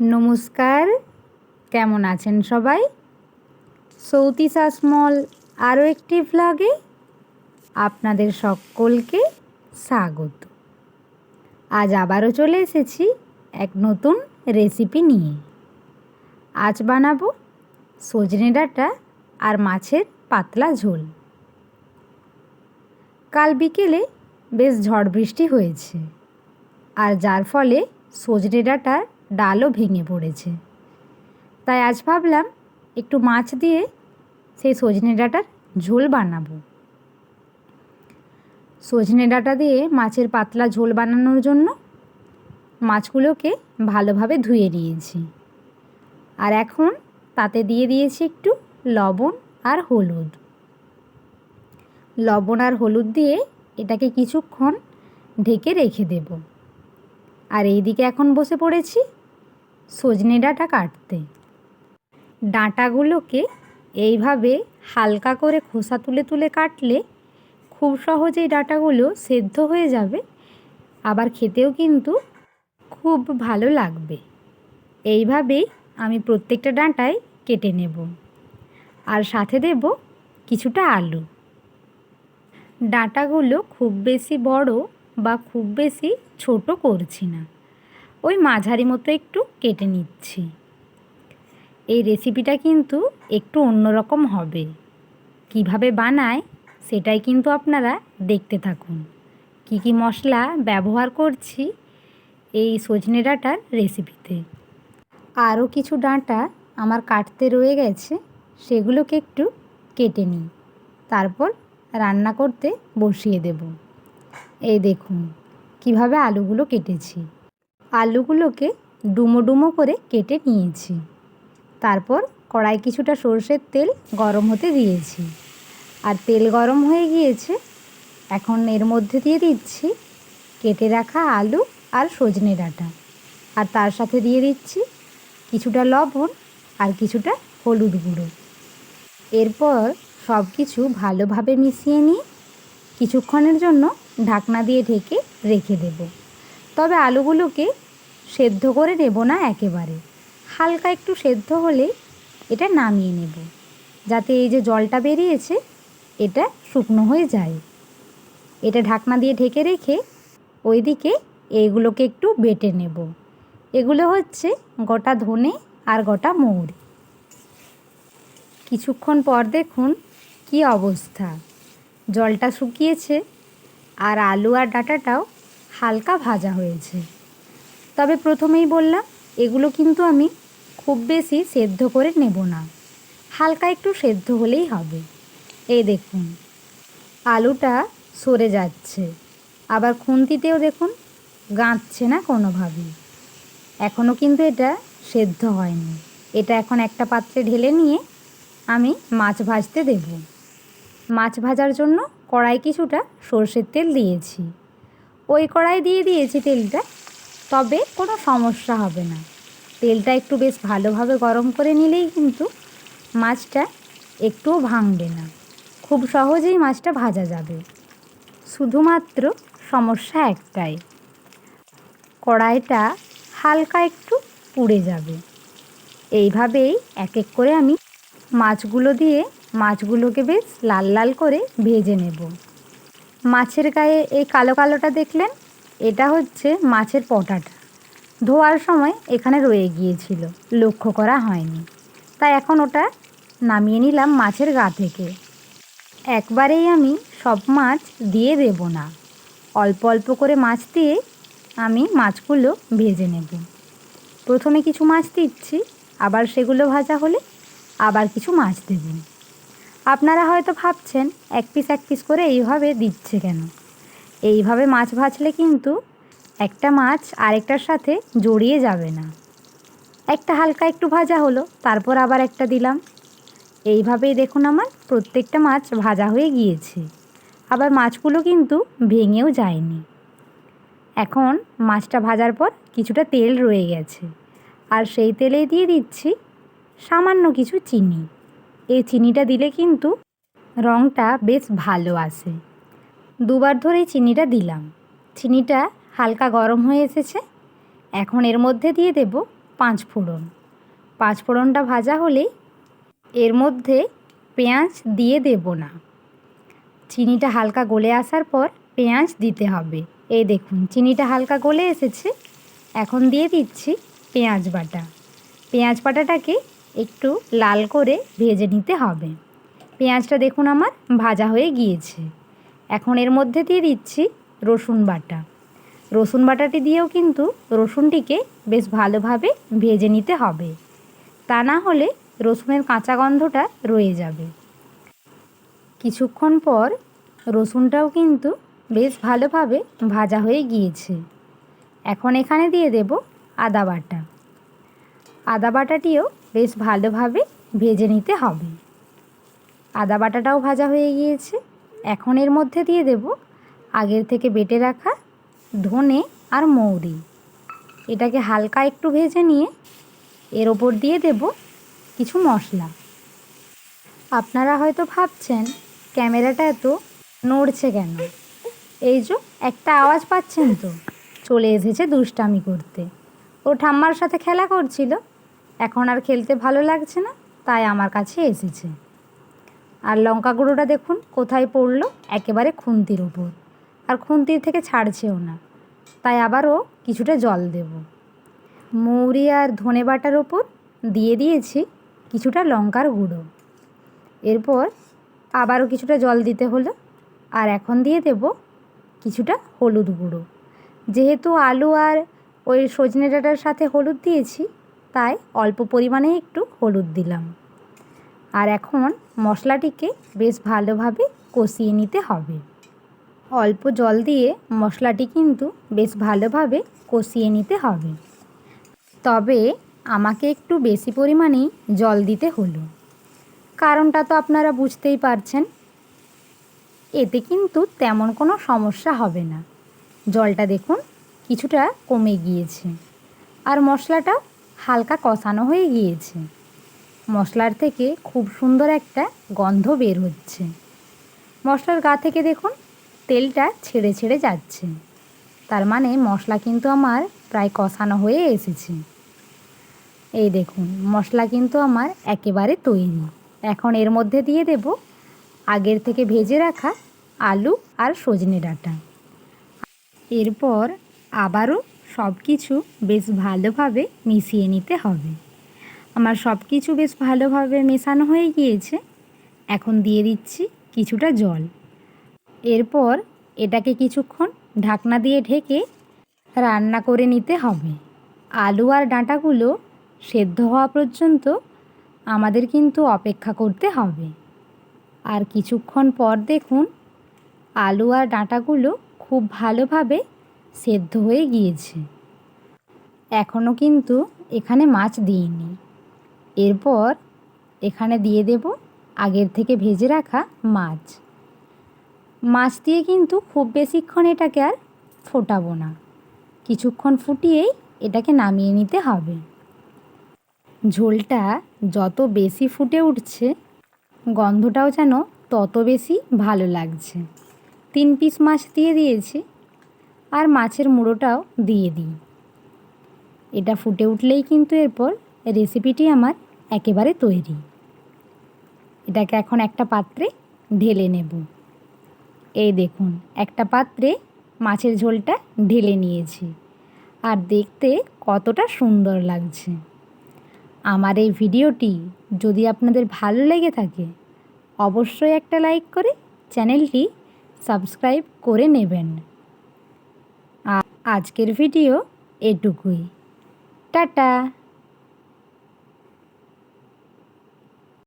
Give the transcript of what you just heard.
নমস্কার, কেমন আছেন সবাই? সৌতি শাসমল আরও একটি ভ্লগে আপনাদের সকলকে স্বাগত। আজ আবারও চলে এসেছি এক নতুন রেসিপি নিয়ে। আজ বানাবো সজনে ডাঁটা আর মাছের পাতলা ঝোল। কাল বিকেলে বেশ ঝড় বৃষ্টি হয়েছে, আর যার ফলে সজনে ডাঁটার ডালও ভেঙে পড়েছে। তাই আজ ভাবলাম একটু মাছ দিয়ে সেই সজনে ডাঁটার ঝোল বানাবো। সজনে ডাঁটা দিয়ে মাছের পাতলা ঝোল বানানোর জন্য মাছগুলোকে ভালোভাবে ধুয়ে নিয়েছি। আর এখন তাতে দিয়ে দিয়েছি একটু লবণ আর হলুদ। লবণ আর হলুদ দিয়ে এটাকে কিছুক্ষণ ঢেকে রেখে দেব। আর এইদিকে এখন বসে পড়েছি সজনে ডাঁটা কাটতে। ডাঁটাগুলোকে এইভাবে হালকা করে খোসা তুলে তুলে কাটলে খুব সহজেই ডাঁটাগুলো সেদ্ধ হয়ে যাবে, আবার খেতেও কিন্তু খুব ভালো লাগবে। এইভাবেই আমি প্রত্যেকটা ডাঁটায় কেটে নেব। আর সাথে দেব কিছুটা আলু। ডাঁটাগুলো খুব বেশি বড় বা খুব বেশি ছোট করছি না। ওই মাঝারি মতো একটু কেটে নিচ্ছি। এই রেসিপিটা কিন্তু একটু অন্যরকম হবে। কীভাবে বানায় সেটাই কিন্তু আপনারা দেখতে থাকুন। কি কি মশলা ব্যবহার করছি এই সজনে ডাঁটার রেসিপিতে আরও কিছু ডাঁটা আমার কাটতে রয়ে গেছে, সেগুলোকে একটু কেটে নিই। তারপর রান্না করতে বসিয়ে দেব। এই দেখুন, কীভাবে আলুগুলো কেটেছি। আলুগুলোকে ডুমো ডুমো করে কেটে নিয়েছি। তারপর কড়াই কিছুটা সর্ষের তেল গরম হতে দিয়েছি। আর তেল গরম হয়ে গিয়েছে, এখন এর মধ্যে দিয়ে দিচ্ছি কেটে রাখা আলু আর সজনে ডাঁটা। আর তার সাথে দিয়ে দিচ্ছি কিছুটা লবণ আর কিছুটা হলুদ গুঁড়ো। এরপর সব কিছু ভালোভাবে মিশিয়ে নিয়ে কিছুক্ষণের জন্য ঢাকনা দিয়ে ঢেকে রেখে দেব। তবে আলুগুলোকে সেদ্ধ করে নেব না একেবারে। হালকা একটু সেদ্ধ হলে এটা নামিয়ে নেব। যাতে এই যে জলটা বেরিয়েছে, এটা শুকনো হয়ে যায়। এটা ঢাকনা দিয়ে ঢেকে রেখে ওইদিকে এইগুলোকে একটু বেটে নেব। এগুলো হচ্ছে গোটা ধনে আর গোটা মৌরি। কিছুক্ষণ পর দেখুন কি অবস্থা। জলটা শুকিয়েছে আর আলু আর ডাঁটাটাও হালকা ভাজা হয়েছে। তবে প্রথমেই বললাম, এগুলো কিন্তু আমি খুব বেশি সেদ্ধ করে নেব না। হালকা একটু সেদ্ধ হলেই হবে। এই দেখুন, আলুটা সরে যাচ্ছে। আবার খুন্তিতেও দেখুন, গাঁথছে না কোনোভাবেই এখনও কিন্তু এটা সেদ্ধ হয়নি। এটা এখন একটা পাত্রে ঢেলে নিয়ে আমি মাছ ভাজতে দেব। মাছ ভাজার জন্য কড়াই কিছুটা সর্ষের তেল দিয়েছি। ওই কড়াই দিয়ে দিয়েছি তেলটা, তবে কোনো সমস্যা হবে না। তেলটা একটু বেশ ভালোভাবে গরম করে নিলেই কিন্তু মাছটা একটুও ভাঙবে না। খুব সহজেই মাছটা ভাজা যাবে। শুধুমাত্র সমস্যা একটাই, কড়াইটা হালকা একটু পুড়ে যাবে। এইভাবেই এক এক করে আমি মাছগুলো দিয়ে মাছগুলোকে বেশ লাল লাল করে ভেজে নেব। মাছের গায়ে এই কালো কালোটা দেখলেন? এটা হচ্ছে মাছের পটাটা। ধোয়ার সময় এখানে রয়ে গিয়েছিল। লক্ষ্য করা হয়নি। তাই এখন ওটা নামিয়ে নিলাম মাছের গা থেকে। একবারেই আমি সব মাছ দিয়ে দেব না। অল্প অল্প করে মাছ দিয়ে আমি মাছগুলো ভেজে নেব। প্রথমে কিছু মাছ দিচ্ছি, আবার সেগুলো ভাজা হলে আবার কিছু মাছ দেব। আপনারা হয়তো ভাবছেন, এক পিস এক পিস করে এইভাবে দিচ্ছে কেন? এইভাবে মাছ ভাজলে কিন্তু একটা মাছ আরেকটার সাথে জড়িয়ে যাবে না। একটা হালকা একটু ভাজা হলো, তারপর আবার একটা দিলাম। এইভাবেই দেখুন আমার প্রত্যেকটা মাছ ভাজা হয়ে গিয়েছে। আবার মাছগুলো কিন্তু ভেঙেও যায়নি। এখন মাছটা ভাজার পর কিছুটা তেল রয়ে গেছে। আর সেই তেলেই দিয়ে দিচ্ছি সামান্য কিছু চিনি। এই চিনিটা দিলে কিন্তু রঙটা বেশ ভালো আসে। দুবার ধরেই চিনিটা দিলাম। চিনিটা হালকা গরম হয়ে এসেছে। এখন এর মধ্যে দিয়ে দেব পাঁচ ফোড়ন। পাঁচ ফোড়নটা ভাজা হলেই এর মধ্যে পেঁয়াজ দিয়ে দেব না। চিনিটা হালকা গলে আসার পর পেঁয়াজ দিতে হবে। এই দেখুন, চিনিটা হালকা গলে এসেছে। এখন দিয়ে দিচ্ছি পেঁয়াজ বাটা। পেঁয়াজ বাটাটাকে একটু লাল করে ভেজে নিতে হবে। পেঁয়াজটা দেখুন আমার ভাজা হয়ে গিয়েছে। এখন এর মধ্যে দিয়ে দিচ্ছি রসুন বাটা। রসুন বাটাটি দিয়েও কিন্তু রসুনটিকে বেশ ভালোভাবে ভেজে নিতে হবে। তা না হলে রসুনের কাঁচা গন্ধটা রয়ে যাবে। কিছুক্ষণ পর রসুনটাও কিন্তু বেশ ভালোভাবে ভাজা হয়ে গিয়েছে। এখন এখানে দিয়ে দেব আদা বাটা। আদা বাটাটিও বেশ ভালোভাবে ভেজে নিতে হবে। আদা বাটাটাও ভাজা হয়ে গিয়েছে। এখন এর মধ্যে দিয়ে দেব আগের থেকে বেটে রাখা ধনে আর মৌরি। এটাকে হালকা একটু ভেজে নিয়ে এর ওপর দিয়ে দেব কিছু মশলা। আপনারা হয়তো ভাবছেন, ক্যামেরাটা এত নড়ছে কেন? এই যে একটা আওয়াজ পাচ্ছেন তো, চলে এসেছে দুষ্টামি করতে। ও ঠাম্মার সাথে খেলা করছিল। এখন আর খেলতে ভালো লাগছে না, তাই আমার কাছে এসেছে। আর লঙ্কা গুঁড়োটা দেখুন, কোথায় পড়ল? একেবারে খুন্তির ওপর আর খুন্তির থেকে ছাড়ছেও না, তাই আবারও কিছুটা জল দেব। মৌরি আর ধনে বাটার ওপর দিয়ে দিয়েছি কিছুটা লঙ্কার গুঁড়ো। এরপর আবারও কিছুটা জল দিতে হলো, আর এখন দিয়ে দেব কিছুটা হলুদ গুঁড়ো। যেহেতু আলু আর ওই সজনে ডাঁটার সাথে হলুদ দিয়েছি তাই অল্প পরিমাণে একটু হলুদ দিলাম। আর এখন মশলাটিকে বেশ ভালোভাবে কষিয়ে নিতে হবে। অল্প জল দিয়ে মশলাটি কিন্তু বেশ ভালোভাবে কষিয়ে নিতে হবে। তবে আমাকে একটু বেশি পরিমাণেই জল দিতে হলো। কারণটা তো আপনারা বুঝতেই পারছেন। এতে কিন্তু তেমন কোনো সমস্যা হবে না। জলটা দেখুন, কিছুটা কমে গিয়েছে। আর মশলাটা হালকা কষানো হয়ে গিয়েছে। মশলার থেকে খুব সুন্দর একটা গন্ধ বের হচ্ছে। মশলার গা থেকে দেখুন, তেলটা ছেড়ে ছেড়ে যাচ্ছে। তার মানে মশলা কিন্তু আমার প্রায় কষানো হয়ে এসেছে। এই দেখুন, মশলা কিন্তু আমার একেবারে তৈরি। এখন এর মধ্যে দিয়ে দেব আগের থেকে ভেজে রাখা আলু আর সজনে ডাঁটা। এরপর আবারও সব কিছু বেশ ভালোভাবে মিশিয়ে নিতে হবে। আমার সব কিছু বেশ ভালোভাবে মেশানো হয়ে গিয়েছে। এখন দিয়ে দিচ্ছি কিছুটা জল। এরপর এটাকে কিছুক্ষণ ঢাকনা দিয়ে ঢেকে রান্না করে নিতে হবে। আলু আর ডাঁটাগুলো সেদ্ধ হওয়া পর্যন্ত আমাদের কিন্তু অপেক্ষা করতে হবে। আর কিছুক্ষণ পর দেখুন, আলু আর ডাঁটাগুলো খুব ভালোভাবে সেদ্ধ হয়ে গিয়েছে। এখনও কিন্তু এখানে মাছ দিইনি। এরপর এখানে দিয়ে দেব আগের থেকে ভেজে রাখা মাছ। মাছ দিয়ে কিন্তু খুব বেশিক্ষণ এটাকে আর ফোটাবো না। কিছুক্ষণ ফুটিয়েই এটাকে নামিয়ে নিতে হবে। ঝোলটা যত বেশি ফুটে উঠছে, গন্ধটাও যেন তত বেশি ভালো লাগছে। তিন পিস মাছ দিয়ে দিয়েছি। আর মাছের মুড়োটাও দিয়ে দিই। এটা ফুটে উঠলেই কিন্তু এরপর রেসিপিটি আমার একেবারে তৈরি। এটাকে এখন একটা পাত্রে ঢেলে নেব। এই দেখুন, একটা পাত্রে মাছের ঝোলটা ঢেলে নিয়েছি। আর দেখতে কতটা সুন্দর লাগছে। আমার এই ভিডিওটি যদি আপনাদের ভালো লেগে থাকে, অবশ্যই একটা লাইক করে চ্যানেলটি সাবস্ক্রাইব করে নেবেন। আজকের ভিডিও এটুকুই। টাটা।